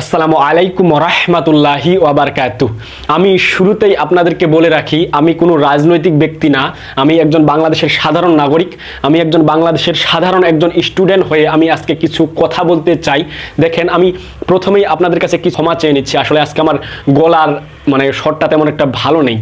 আসসালামু আলাইকুম রহমাতুল্লাহি ওয়াবারকাতু আমি শুরুতেই আপনাদেরকে বলে রাখি, আমি কোনো রাজনৈতিক ব্যক্তি না, আমি একজন বাংলাদেশের সাধারণ নাগরিক, আমি একজন বাংলাদেশের সাধারণ একজন স্টুডেন্ট হয়ে আমি আজকে কিছু কথা বলতে চাই। দেখেন, আমি প্রথমেই আপনাদের কাছে কি ক্ষমা চেয়ে নিচ্ছি, আসলে আজকে আমার গলার মানে শটটা তেমন একটা ভালো নেই।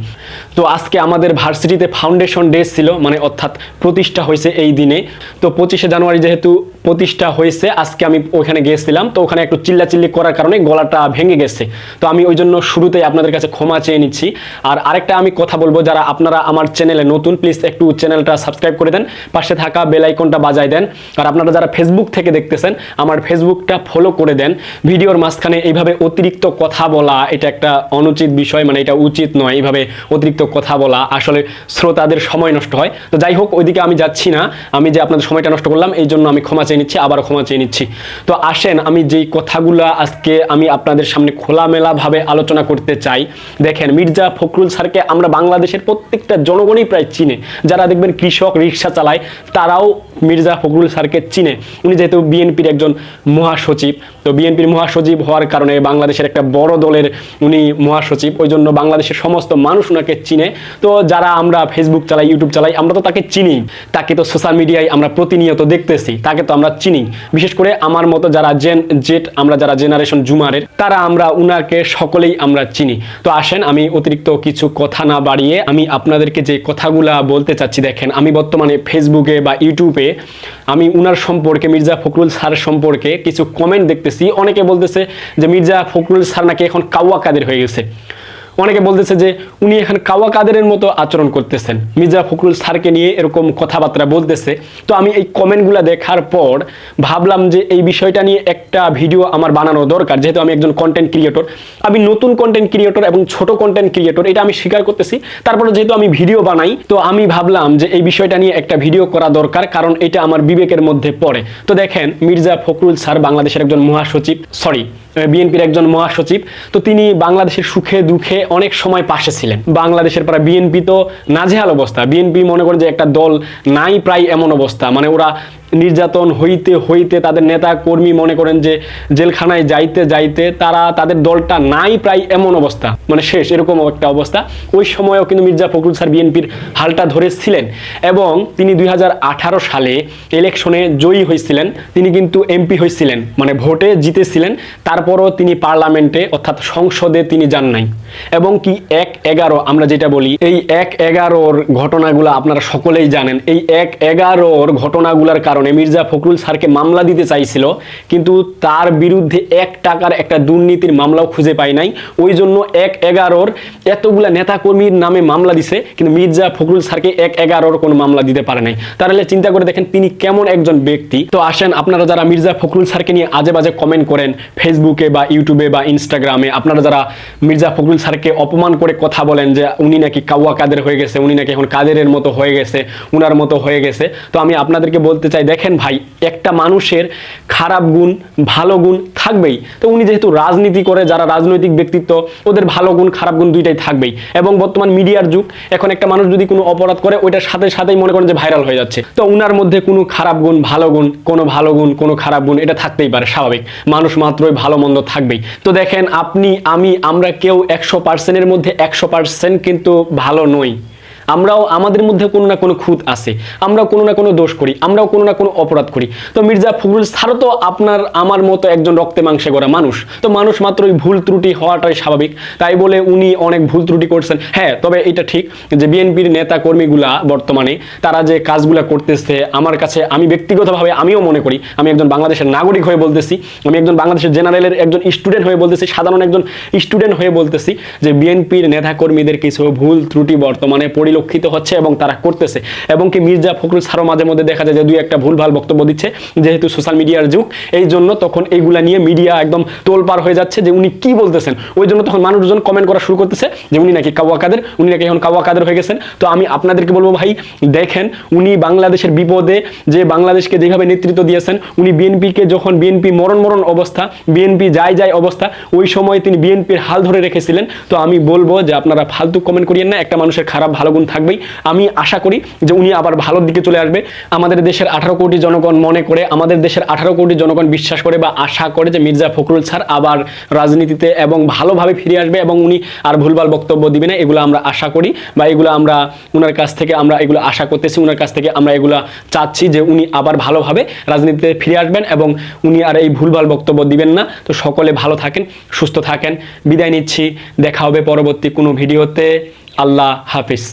তো আজকে আমাদের ভার্সিটিতে ফাউন্ডেশন ডে ছিল মানে অর্থাৎ প্রতিষ্ঠা হয়েছে এই দিনে। তো পঁচিশে জানুয়ারি যেহেতু প্রতিষ্ঠা হয়েছে, আজকে আমি ওখানে গিয়েছিলাম। তো ওখানে একটু চিল্লাচিল্লি করার কারণে গলাটা ভেঙে গেছে। তো আমি ওই জন্য শুরুতেই আপনাদের কাছে ক্ষমা চেয়ে নিচ্ছি। আর আরেকটা আমি কথা বলব, যারা আপনারা আমার চ্যানেলে নতুন প্লিজ একটু চ্যানেলটা সাবস্ক্রাইব করে দেন। পাশে থাকা বেল আইকনটা বাজাই দেন। আর আপনারা যারা ফেসবুক থেকে দেখতেছেন, আমার ফেসবুকটা ফলো করে দেন। ভিডিওর মাঝখানে এইভাবে অতিরিক্ত কথা বলা, এটা একটা অনুচিত বিষয় মানে এটা উচিত নয়। এইভাবে অতিরিক্ত কথা বলা আসলে শ্রোতাদের সময় নষ্ট হয়। তো যাই হোক, ওইদিকে আমি যাচ্ছি না। আমি যে আপনাদের সময়টা নষ্ট করলাম, এই জন্য আমি ক্ষমা চেয়ে নিচ্ছি, আবারও ক্ষমা চেয়ে নিচ্ছি। তো আসেন, আমি যেই কথাগুলো আজকে আমি আপনাদের সামনে খোলামেলাভাবে আলোচনা করতে চাই। দেখেন, মির্জা ফখরুল স্যারকে আমরা বাংলাদেশের প্রত্যেকটা জনগণই প্রায় চিনে। যারা দেখবেন কৃষক রিক্সা চালায়, তারাও মির্জা ফখরুল স্যারকে চিনে। উনি যেহেতু বিএনপির একজন মহাসচিব, তো বিএনপির মহাসচিব হওয়ার কারণে বাংলাদেশের একটা বড় দলের উনি মহাসচিব ওই জন্য বাংলাদেশের সমস্ত মানুষ ওনাকে চিনে। তো যারা আমরা ফেসবুক চালাই ইউটিউব চালাই, আমরা তো তাকে চিনি। তাকে তো সোশ্যাল মিডিয়ায় আমরা প্রতিনিয়ত দেখতেছি, তাকে তো আমরা চিনি। বিশেষ করে আমার মতো যারা জেন জেট আমরা যারা জেনারেশন জুমারের, তারা আমরা উনাকে সকলেই আমরা চিনি। তো আসেন, আমি অতিরিক্ত কিছু কথা না বাড়িয়ে আমি আপনাদেরকে যে কথাগুলা বলতে চাচ্ছি, দেখেন, আমি বর্তমানে ফেসবুকে বা ইউটিউবে আমি উনার সম্পর্কে, মির্জা ফখরুল স্যার সম্পর্কে কিছু কমেন্ট দেখতেছি। অনেকে বলতেছে যে, মির্জা ফখরুল স্যার নাকি এখন কাউয়া কাদের হয়ে গেছে? অনেকে বলতেছে যে উনি এখন কাওয়া কাদেরের মতো আচরণ করতেছেন। মির্জা ফখরুল স্যারকে নিয়ে এরকম কথাবার্তা বলতেছে। তো আমি এই কমেন্টগুলো দেখার পর ভাবলাম যে এই বিষয়টা নিয়ে একটা ভিডিও আমার বানানো দরকার, যেহেতু আমি একজন কন্টেন্ট ক্রিয়েটর আমি নতুন কন্টেন্ট ক্রিয়েটর এবং ছোট কন্টেন্ট ক্রিয়েটর এটা আমি স্বীকার করতেছি। তারপরে যেহেতু আমি ভিডিও বানাই, তো আমি ভাবলাম যে এই বিষয়টা নিয়ে একটা ভিডিও করা দরকার, কারণ এটা আমার বিবেকের মধ্যে পড়ে। তো দেখেন, মির্জা ফখরুল স্যার বাংলাদেশের একজন মহাসচিব সরি বিএনপির একজন মহাসচিব। তো তিনি বাংলাদেশের সুখে দুঃখে অনেক সময় পাশে ছিলেন। বাংলাদেশের প্রায় বিএনপি তো নাজেহাল অবস্থা। বিএনপি মনে করেন যে একটা দল নাই প্রায় এমন অবস্থা। মানে ওরা নির্যাতন হইতে হইতে তাদের নেতা কর্মী মনে করেন যে জেলখানায় যাইতে যাইতে তারা তাদের দলটা নাই প্রায় এমন অবস্থা। মানে শেষ, এরকম একটা অবস্থা। ওই সময়ও কিন্তু মির্জা ফখরুল স্যার বিএনপির হালটা ধরেছিলেন এবং তিনি দুই হাজার আঠারো সালে ইলেকশনে জয়ী হয়েছিলেন। তিনি কিন্তু এমপি হয়েছিলেন মানে ভোটে জিতেছিলেন। তারপরও তিনি পার্লামেন্টে, অর্থাৎ সংসদে তিনি যান নাই। এবং কি এক এগারো, আমরা যেটা বলি, এই এক এগারোর ঘটনাগুলো আপনারা সকলেই জানেন। এই এক এগারোর ঘটনাগুলোর কারণে মির্জা ফখরুল স্যারকে মামলা দিতে চাইছিল, কিন্তু তার বিরুদ্ধে এক টাকার একটা দুর্নীতির মামলাও খুঁজে পাই নাই। ওই জন্য এক এগারোর এতগুলা নেতাকর্মীর নামে মামলা দিছে, কিন্তু মির্জা ফখরুল স্যারকে এক এগারোর কোনো মামলা দিতে পারে নাই। তাহলে চিন্তা করে দেখেন তিনি কেমন একজন ব্যক্তি। তো আসেন, আপনারা যারা মির্জা ফখরুল স্যারকে নিয়ে আজে বাজে কমেন্ট করেন ফেসবুকে বা ইউটিউবে বা ইনস্টাগ্রামে আপনারা যারা মির্জা ফখরুল স্যারকে অপমান করে কথা বলেন যে উনি নাকি কাওয়া কাদের হয়ে গেছে, উনি নাকি এখন কাদেরের মতো হয়ে গেছে, উনার মতো হয়ে গেছে, তো আমি আপনাদেরকে বলতে চাই দেখেন ভাই, একটা মানুষের খারাপ গুণ, ভালো গুণ থাকবেই। তো উনি যেহেতু রাজনীতি করে, যারা রাজনৈতিক ব্যক্তিত্ব, ওদের ভালো গুণ, খারাপ গুণ দুইটাই থাকবেই। এবং বর্তমান মিডিয়ার যুগ, এখন একটা মানুষ যদি কোনো অপরাধ করে, ওইটার সাথে সাথেই মনে করেন যে ভাইরাল হয়ে যাচ্ছে। তো উনার মধ্যে কোনো খারাপ গুণ, ভালো গুণ, কোনো ভালো গুণ, কোনো খারাপ গুণ, এটা থাকতেই পারে, স্বাভাবিক। মানুষ মাত্রই ভালো মন্দ থাকবেই। তো দেখেন, আপনি, আমি, আমরা কেউ একশো পার্সেন্টের মধ্যে একশো পার্সেন্ট কিন্তু ভালো নই। আমরাও আমাদের মধ্যে কোনো না কোনো খুঁত আছে। আমরাও কোনো না কোনো দোষ করি, আমরাও কোনো না কোনো অপরাধ করি। তো মির্জা ফখরুল স্যারও তো আপনার, আমার মতো একজন রক্তে মাংসে গড়া মানুষ। তো মানুষ মাত্রই ভুল ত্রুটি হওয়াটাই স্বাভাবিক। তাই বলে উনি অনেক ভুল ত্রুটি করছেন। হ্যাঁ তবে এটা ঠিক যে বিএনপির নেতা কর্মীগুলা বর্তমানে, তারা যে কাজগুলা করতেছে, আমার কাছে আমি ব্যক্তিগতভাবে আমিও মনে করি, আমি একজন বাংলাদেশের নাগরিক হয়ে বলতেছি, আমি একজন বাংলাদেশের জেনারেলের একজন স্টুডেন্ট হয়ে বলতেছি, সাধারণ একজন স্টুডেন্ট হয়ে বলতেছি যে বিএনপির নেতা কর্মীদের কিছু ভুল ত্রুটি বর্তমানে পরিলক্ষিত হচ্ছে এবং তারা করতেছে। এবং কি মির্জা ফখরুল স্যারও মাঝে মধ্যে দেখা যায় যে দুই একটা ভুলভাল বক্তব্য দিচ্ছে, যেহেতু সোশ্যাল মিডিয়ার যুগ। এই জন্য তখন এইগুলা নিয়ে মিডিয়া একদম তোলপার হয়ে যাচ্ছে যে উনি কি বলতেছেন। ওই জন্য তখন মানুষজন কমেন্ট করা শুরু করতেছে যে উনি নাকি কাওয়া কাদের, উনি নাকি এখন কাওয়া কাদের হয়ে গেছেন। তো আমি আপনাদেরকে বলব ভাই, দেখেন, উনি বাংলাদেশের বিপদে যে বাংলাদেশকে যেভাবে নেতৃত্ব দিয়েছেন, উনি বিএনপিকে যখন বিএনপি মরণ মরণ অবস্থা, বিএনপি যায় যায় অবস্থা, ওই সময় তিনি বিএনপির হাল ধরে রেখেছিলেন। তো আমি বলব যে আপনারা ফালতু কমেন্ট করিয়েন না, একটা মানুষের খারাপ ভালো গুণ থাকবেই। আমি আশা করি যে উনি আবার ভালোর দিকে চলে আসবে। আমাদের দেশের আঠারো কোটি জনগণ মনে করে, আমাদের দেশের আঠারো কোটি জনগণ বিশ্বাস করে বা আশা করে যে মির্জা ফখরুল স্যার আবার রাজনীতিতে এবং ভালোভাবে ফিরে আসবে এবং উনি আর ভুলভাল বক্তব্য দিবে না। এগুলো আমরা আশা করি বা এগুলো আমরা ওনার কাছ থেকে আমরা এগুলো আশা করতেছি ওনার কাছ থেকে আমরা এগুলো চাচ্ছি যে উনি আবার ভালোভাবে রাজনীতিতে ফিরে আসবেন এবং উনি আর এই ভুলভাল বক্তব্য দিবেন না। তো সকলে ভালো থাকেন, সুস্থ থাকেন। বিদায় নিচ্ছি। দেখা হবে পরবর্তী কোনো ভিডিওতে। আল্লাহ হাফিজ।